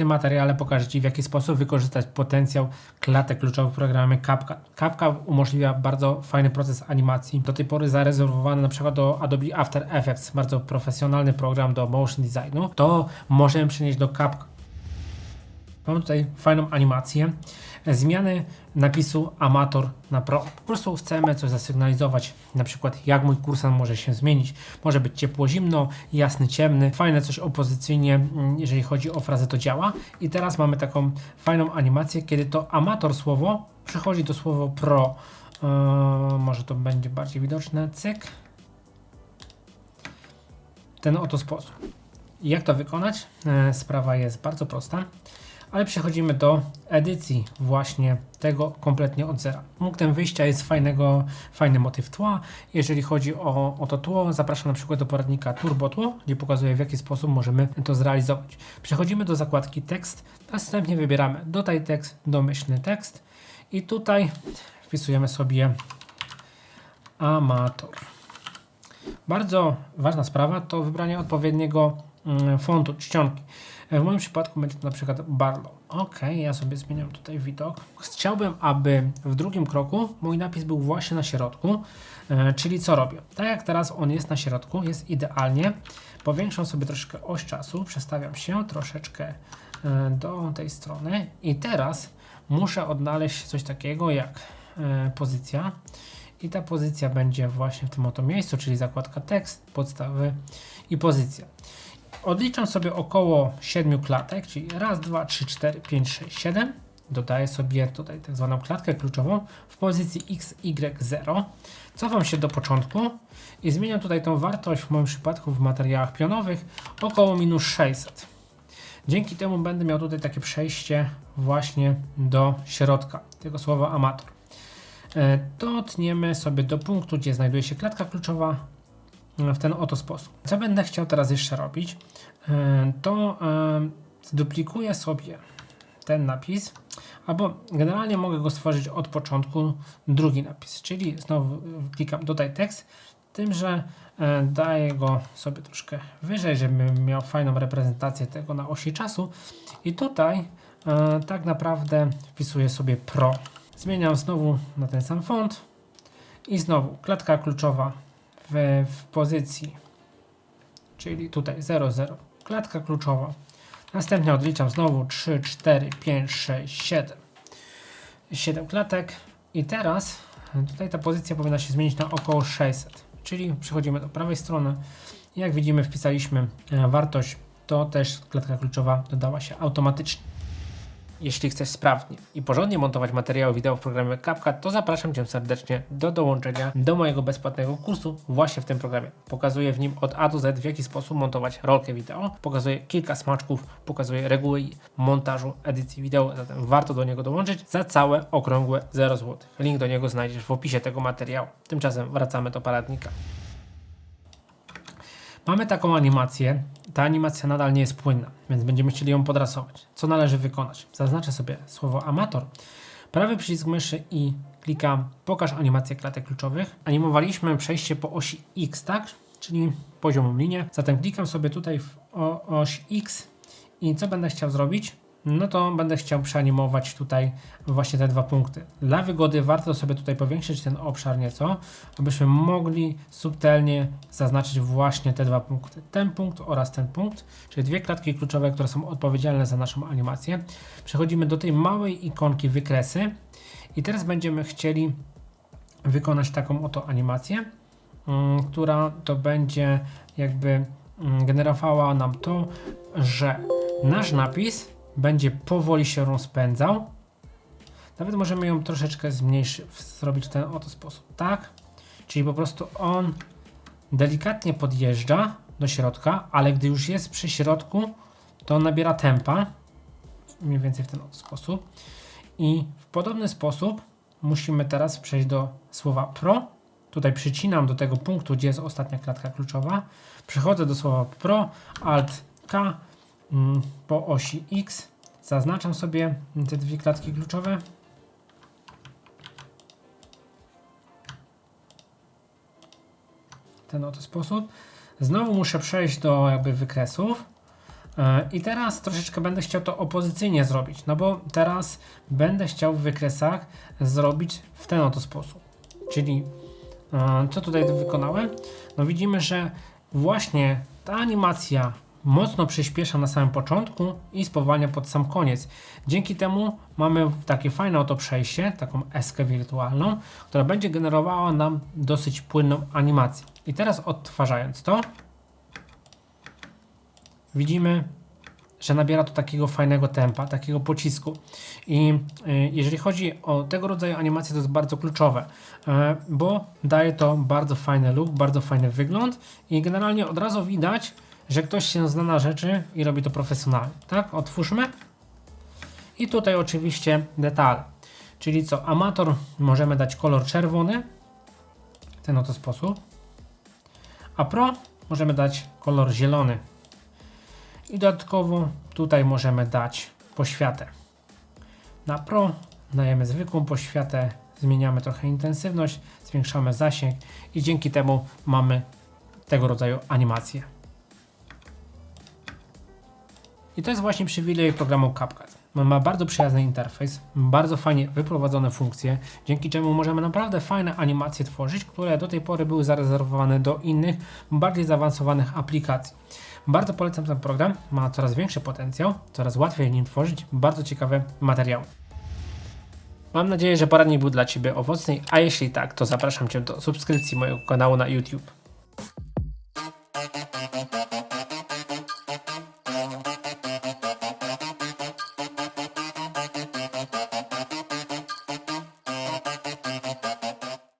tym materiale pokażę Ci, w jaki sposób wykorzystać potencjał klatek kluczowych w programie CapCut. CapCut umożliwia bardzo fajny proces animacji, do tej pory zarezerwowany przykład do Adobe After Effects, bardzo profesjonalny program do motion designu. To możemy przenieść do CapCut. Mamy tutaj fajną animację. Zmiany napisu amator na pro. Po prostu chcemy coś zasygnalizować, na przykład jak mój kursor może się zmienić. Może być ciepło, zimno, jasny, ciemny. Fajne coś opozycyjnie, mm, jeżeli chodzi o frazę to działa. I teraz mamy taką fajną animację, kiedy to amator słowo przechodzi do słowa pro. Eee, może to będzie bardziej widoczne. Cyk. Ten oto sposób. Jak to wykonać? E, Sprawa jest bardzo prosta, ale przechodzimy do edycji właśnie tego kompletnie od zera. Punktem wyjścia jest fajnego, fajny motyw tła. Jeżeli chodzi o, o to tło, zapraszam na przykład do poradnika Turbo Tło, gdzie pokazuję w jaki sposób możemy to zrealizować. Przechodzimy do zakładki tekst, następnie wybieramy dodaj tekst, domyślny tekst i tutaj wpisujemy sobie amator. Bardzo ważna sprawa to wybranie odpowiedniego mm, fontu, czcionki. W moim przypadku będzie to na przykład Barlow. Ok, ja sobie zmieniam tutaj widok. Chciałbym, aby w drugim kroku mój napis był właśnie na środku, e, czyli co robię? Tak jak teraz on jest na środku, jest idealnie. Powiększam sobie troszkę oś czasu, przestawiam się troszeczkę e, do tej strony i teraz muszę odnaleźć coś takiego jak e, pozycja. I ta pozycja będzie właśnie w tym oto miejscu, czyli zakładka tekst, podstawy i pozycja. Odliczam sobie około 7 klatek, czyli raz, dwa, trzy, cztery, pięć, sześć, siedem. Dodaję sobie tutaj tak zwaną klatkę kluczową w pozycji x, y, 0. Cofam się do początku i zmieniam tutaj tą wartość w moim przypadku w materiałach pionowych około minus 600. Dzięki temu będę miał tutaj takie przejście właśnie do środka tego słowa amator. E, Dotniemy sobie do punktu, gdzie znajduje się klatka kluczowa w ten oto sposób. Co będę chciał teraz jeszcze robić, e, to e, zduplikuję sobie ten napis, albo generalnie mogę go stworzyć od początku drugi napis, czyli znowu klikam dodaj tekst, tym, że e, daję go sobie troszkę wyżej, żeby miał fajną reprezentację tego na osi czasu i tutaj tak naprawdę wpisuję sobie pro. Zmieniam znowu na ten sam font i znowu klatka kluczowa w, w pozycji, czyli tutaj 0, 0, klatka kluczowa. Następnie odliczam znowu 3, 4, 5, 6, 7. 7 klatek i teraz tutaj ta pozycja powinna się zmienić na około 600, czyli przechodzimy do prawej strony. Jak widzimy wpisaliśmy e, wartość, to też klatka kluczowa dodała się automatycznie. Jeśli chcesz sprawnie i porządnie montować materiały wideo w programie CapCut, to zapraszam Cię serdecznie do dołączenia do mojego bezpłatnego kursu właśnie w tym programie. Pokazuję w nim od A do Z, w jaki sposób montować rolkę wideo. Pokazuję kilka smaczków, pokazuję reguły montażu, edycji wideo, zatem warto do niego dołączyć za całe okrągłe 0 zł. Link do niego znajdziesz w opisie tego materiału. Tymczasem wracamy do paradnika. Mamy taką animację. Ta animacja nadal nie jest płynna, więc będziemy chcieli ją podrasować. Co należy wykonać? Zaznaczę sobie słowo amator. Prawy przycisk myszy i klikam pokaż animację klatek kluczowych. Animowaliśmy przejście po osi X, tak? Czyli poziomą linię. Zatem klikam sobie tutaj w oś X i co będę chciał zrobić? No to będę chciał przeanimować tutaj właśnie te dwa punkty. Dla wygody warto sobie tutaj powiększyć ten obszar nieco, abyśmy mogli subtelnie zaznaczyć właśnie te dwa punkty. Ten punkt oraz ten punkt, czyli dwie klatki kluczowe, które są odpowiedzialne za naszą animację. Przechodzimy do tej małej ikonki wykresy i teraz będziemy chcieli wykonać taką oto animację, mm, która to będzie jakby mm, generowała nam to, że nasz napis będzie powoli się rozpędzał. Nawet możemy ją troszeczkę zmniejszyć, zrobić w ten oto sposób, tak? Czyli po prostu on delikatnie podjeżdża do środka, ale gdy już jest przy środku, to on nabiera tempa, mniej więcej w ten oto sposób. I w podobny sposób musimy teraz przejść do słowa pro. Tutaj przycinam do tego punktu, gdzie jest ostatnia klatka kluczowa. Przechodzę do słowa pro, alt K, po osi X. Zaznaczam sobie te dwie klatki kluczowe. Ten oto sposób. Znowu muszę przejść do jakby wykresów, E, I teraz troszeczkę będę chciał to opozycyjnie zrobić, no bo teraz będę chciał w wykresach zrobić w ten oto sposób. Czyli e, co tutaj wykonałem? No widzimy, że właśnie ta animacja mocno przyspiesza na samym początku i spowalnia pod sam koniec. Dzięki temu mamy takie fajne oto przejście, taką eskę wirtualną, która będzie generowała nam dosyć płynną animację. I teraz odtwarzając to, widzimy, że nabiera to takiego fajnego tempa, takiego pocisku. I y, jeżeli chodzi o tego rodzaju animacje, to jest bardzo kluczowe, y, bo daje to bardzo fajny look, bardzo fajny wygląd i generalnie od razu widać, że ktoś się zna na rzeczy i robi to profesjonalnie. Tak, otwórzmy. I tutaj oczywiście detale. Czyli co, amator możemy dać kolor czerwony, w ten oto sposób, a pro możemy dać kolor zielony. I dodatkowo tutaj możemy dać poświatę. Na Pro dajemy zwykłą poświatę, zmieniamy trochę intensywność, zwiększamy zasięg i dzięki temu mamy tego rodzaju animacje. I to jest właśnie przywilej programu CapCut. Ma bardzo przyjazny interfejs, bardzo fajnie wyprowadzone funkcje, dzięki czemu możemy naprawdę fajne animacje tworzyć, które do tej pory były zarezerwowane do innych, bardziej zaawansowanych aplikacji. Bardzo polecam ten program, ma coraz większy potencjał, coraz łatwiej nim tworzyć bardzo ciekawe materiały. Mam nadzieję, że poradnik był dla Ciebie owocny, a jeśli tak, to zapraszam Cię do subskrypcji mojego kanału na YouTube.